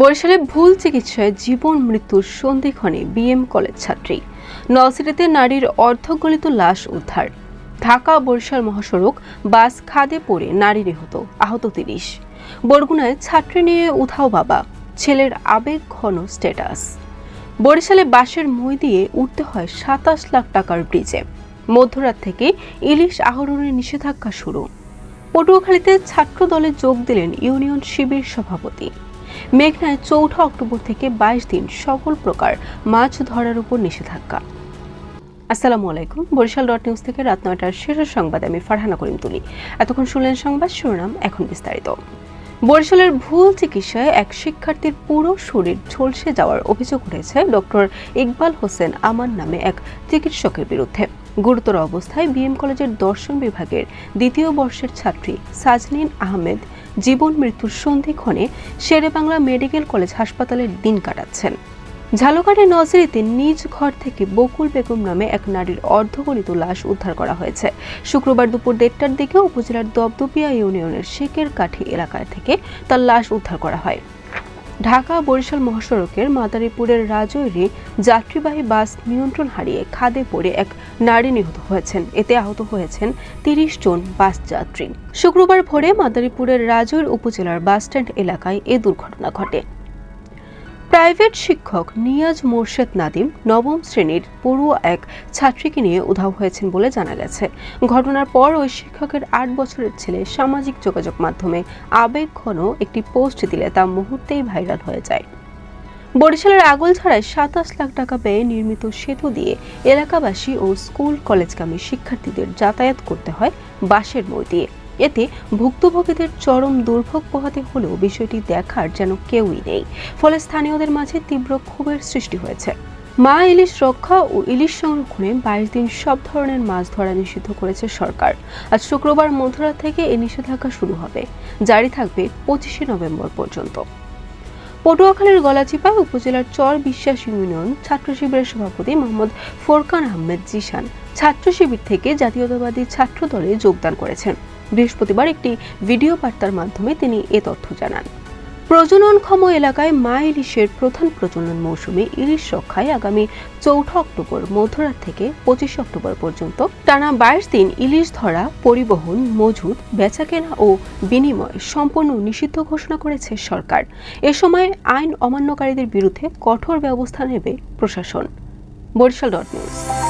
বরিশালে ভুল চিকিৎসায় জীবন মৃত্যুর সন্ধিক্ষণে বিএম কলেজ ছাত্রী। নলসিটিতে নারীর অর্ধগলিত লাশ উদ্ধার। ঢাকা বরিশাল মহাসড়ক বাস খাদে পড়ে নারী নিহত, আহত তিরিশ। বরগুনায় ছাত্রী নিয়ে উধাও বাবা, ছেলের আবেগ ঘন স্ট্যাটাস। বরিশালে বাসের মই দিয়ে উঠতে হয় সাতাশ লাখ টাকার ব্রিজে। মধ্যরাত থেকে ইলিশ আহরণের নিষেধাজ্ঞা শুরু। পটুয়াখালীতে ছাত্র দলে যোগ দিলেন ইউনিয়ন শিবির সভাপতি। মেঘনায় চৌঠা অক্টোবর থেকে বাইশ দিন সকল প্রকার মাছ ধরার উপর নিষেধাজ্ঞা। আসসালামু আলাইকুম। বরিশাল ডট নিউজ থেকে রাত নয়টার শেষ সংবাদ আমি ফারহানা করিম তুলি। এতক্ষণ শুনলেন সংবাদ, শিরোনাম এখন বিস্তারিত। বরিশালের ভুল চিকিৎসায় এক শিক্ষার্থীর পুরো শরীর ঝলসে যাওয়ার অভিযোগ উঠেছে ডক্টর ইকবাল হোসেন আমান নামে এক চিকিৎসকের বিরুদ্ধে। গুরুতর অবস্থায় বিএম কলেজের দর্শন বিভাগের দ্বিতীয় বর্ষের ছাত্রী সাজনিন আহমেদ জীবন মৃত্যুর সন্ধিক্ষণে শেরেবাংলা মেডিকেল কলেজ হাসপাতালের দিন কাটাচ্ছেন। ঝালকাঠি নজরিতে নিজ ঘর থেকে বকুল বেগম নামে এক নারীর অর্ধগলিত লাশ উদ্ধার করা হয়েছে। শুক্রবার দুপুর দেড়টার দিকে উপজেলার দবদপিয়া ইউনিয়নের শেকের কাঠি এলাকায় থেকে তার লাশ উদ্ধার করা হয়। ঢাকা বরিশাল মহাসড়কের মাদারীপুরের রাজৈরে যাত্রীবাহী বাস নিয়ন্ত্রণ হারিয়ে খাদে পড়ে এক নারী নিহত হয়েছেন। এতে আহত হয়েছেন তিরিশ জন বাস যাত্রী। শুক্রবার ভোরে মাদারীপুরের রাজৈর উপজেলার বাসস্ট্যান্ড এলাকায় এ দুর্ঘটনা ঘটে। প্রাইভেট শিক্ষক নিয়াজ মোর্শেদ নাদিম নবম শ্রেণির পড়ুয়া এক ছাত্রীকে নিয়ে উধাও হয়েছেন বলে জানা গেছে। ঘটনার পর ওই শিক্ষকের আট বছরের ছেলে সামাজিক যোগাযোগ মাধ্যমে আবেগ ঘন একটি পোস্ট দিলে তা মুহূর্তেই ভাইরাল হয়ে যায়। বরিশালের আগলছাড়ায় সাতাশ লাখ টাকা ব্যয়ে নির্মিত সেতু দিয়ে এলাকাবাসী ও স্কুল কলেজগামী শিক্ষার্থীদের যাতায়াত করতে হয় বাসের মই দিয়ে। এতে ভুক্তভোগীদের চরম দুর্ভোগ পোহাতে হলেও বিষয়টি দেখার যেন কেউই নেই। ফলে স্থানীয়দের মাঝে তীব্র ক্ষোভের সৃষ্টি হয়েছে। মা ইলিশ রক্ষা ও ইলিশ সংরক্ষণে বাইশ দিন সব ধরনের মাছ ধরা নিষিদ্ধ করেছে সরকার। আজ শুক্রবার মধ্যরাত থেকে এই নিষেধাজ্ঞা শুরু হবে। জারি থাকবে পঁচিশে নভেম্বর পর্যন্ত। পটুয়াখালীর গলাচিপা উপজেলার চর বিশ্বাস ইউনিয়ন ছাত্র শিবিরের সভাপতি মোহাম্মদ ফোরকান আহমেদ জিশান ছাত্র শিবির থেকে জাতীয়তাবাদী ছাত্র দলে যোগদান করেছেন। বৃহস্পতিবার একটি ভিডিও বার্তার মাধ্যমে তিনি এ তথ্য জানান। প্রজননক্ষম এলাকায় মা ইলিশের প্রধান প্রজনন মৌসুমে ইলিশ রক্ষায় আগামী চৌঠা অক্টোবর, মধ্যরাত থেকে পঁচিশে অক্টোবর পর্যন্ত টানা বাইশ দিন ইলিশ ধরা, পরিবহন, মজুদ, বেচাকেনা ও বিনিময় সম্পূর্ণ নিষিদ্ধ ঘোষণা করেছে সরকার। এ সময় আইন অমান্যকারীদের বিরুদ্ধে কঠোর ব্যবস্থা নেবে প্রশাসন। Barishal dot news.